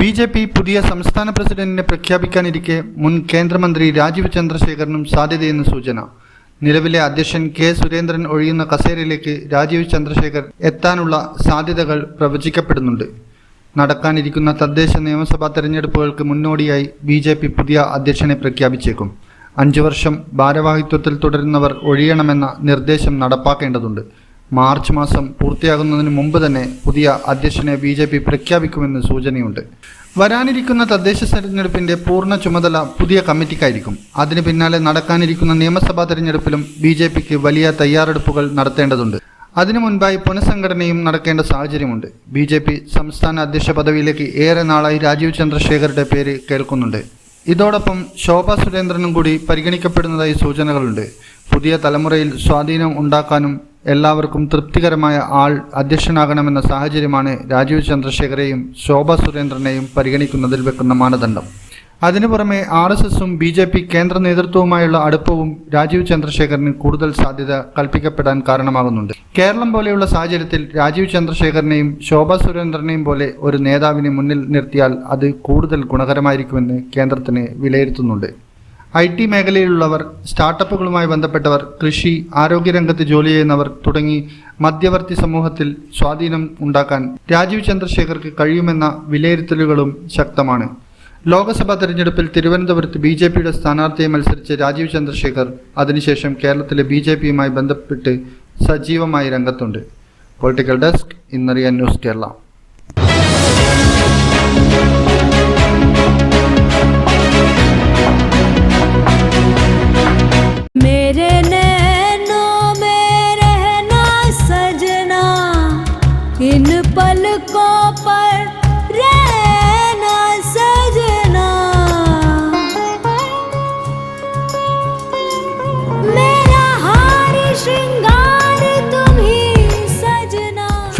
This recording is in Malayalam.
ബി ജെ പി പുതിയ സംസ്ഥാന പ്രസിഡന്റിനെ പ്രഖ്യാപിക്കാനിരിക്കെ മുൻ കേന്ദ്രമന്ത്രി രാജീവ് ചന്ദ്രശേഖരനും സാധ്യതയെന്ന് സൂചന. നിലവിലെ അധ്യക്ഷൻ കെ സുരേന്ദ്രൻ ഒഴിയുന്ന കസേരയിലേക്ക് രാജീവ് ചന്ദ്രശേഖർ എത്താനുള്ള സാധ്യതകൾ പ്രവചിക്കപ്പെടുന്നുണ്ട്. നടക്കാനിരിക്കുന്ന തദ്ദേശ നിയമസഭാ തെരഞ്ഞെടുപ്പുകൾക്ക് മുന്നോടിയായി ബി ജെ പി പുതിയ അധ്യക്ഷനെ പ്രഖ്യാപിച്ചേക്കും. അഞ്ചു വർഷം ഭാരവാഹിത്വത്തിൽ തുടരുന്നവർ ഒഴിയണമെന്ന നിർദ്ദേശം നടപ്പാക്കേണ്ടതുണ്ട്. മാർച്ച് മാസം പൂർത്തിയാകുന്നതിന് മുമ്പ് തന്നെ പുതിയ അധ്യക്ഷനെ ബി ജെ പി പ്രഖ്യാപിക്കുമെന്ന് സൂചനയുണ്ട്. വരാനിരിക്കുന്ന തദ്ദേശ തെരഞ്ഞെടുപ്പിന്റെ പൂർണ ചുമതല പുതിയ കമ്മിറ്റിക്കായിരിക്കും. അതിന് പിന്നാലെ നടക്കാനിരിക്കുന്ന നിയമസഭാ തെരഞ്ഞെടുപ്പിലും ബി ജെ പിക്ക് വലിയ തയ്യാറെടുപ്പുകൾ നടത്തേണ്ടതുണ്ട്. അതിനു മുൻപായി പുനഃസംഘടനയും നടക്കേണ്ട സാഹചര്യമുണ്ട്. ബി ജെ പി സംസ്ഥാന അധ്യക്ഷ പദവിയിലേക്ക് ഏറെ നാളായി രാജീവ് ചന്ദ്രശേഖരുടെ പേര് കേൾക്കുന്നുണ്ട്. ഇതോടൊപ്പം ശോഭ സുരേന്ദ്രനും കൂടി പരിഗണിക്കപ്പെടുന്നതായി സൂചനകളുണ്ട്. പുതിയ തലമുറയിൽ സ്വാധീനം ഉണ്ടാക്കാനും എല്ലാവർക്കും തൃപ്തികരമായ ആൾ അധ്യക്ഷനാകണമെന്ന സാഹചര്യമാണ് രാജീവ് ചന്ദ്രശേഖരെയും ശോഭ സുരേന്ദ്രനെയും പരിഗണിക്കുന്നതിൽ വെക്കുന്ന മാനദണ്ഡം. അതിനു പുറമെ ആർ എസ് എസും ബി ജെ പി കേന്ദ്ര നേതൃത്വവുമായുള്ള അടുപ്പവും രാജീവ് ചന്ദ്രശേഖറിന് കൂടുതൽ സാധ്യത കൽപ്പിക്കപ്പെടാൻ കാരണമാകുന്നുണ്ട്. കേരളം പോലെയുള്ള സാഹചര്യത്തിൽ രാജീവ് ചന്ദ്രശേഖരനെയും ശോഭ സുരേന്ദ്രനെയും പോലെ ഒരു നേതാവിനെ മുന്നിൽ നിർത്തിയാൽ അത് കൂടുതൽ ഗുണകരമായിരിക്കുമെന്ന് കേന്ദ്രത്തിന് വിലയിരുത്തുന്നുണ്ട്. ഐ ടി മേഖലയിലുള്ളവർ സ്റ്റാർട്ടപ്പുകളുമായി ബന്ധപ്പെട്ടവർ കൃഷി ആരോഗ്യരംഗത്ത് ജോലി ചെയ്യുന്നവർ തുടങ്ങി മധ്യവർത്തി സമൂഹത്തിൽ സ്വാധീനം ഉണ്ടാക്കാൻ രാജീവ് ചന്ദ്രശേഖർക്ക് കഴിയുമെന്ന വിലയിരുത്തലുകളും ശക്തമാണ്. ലോക്സഭാ തെരഞ്ഞെടുപ്പിൽ തിരുവനന്തപുരത്ത് ബി ജെ പിയുടെ സ്ഥാനാർത്ഥിയെ മത്സരിച്ച രാജീവ് ചന്ദ്രശേഖർ അതിനുശേഷം കേരളത്തിലെ ബി ജെ പിയുമായി ബന്ധപ്പെട്ട് സജീവമായി രംഗത്തുണ്ട്. Political desk ഇന്നറിയാൻ news Kerala.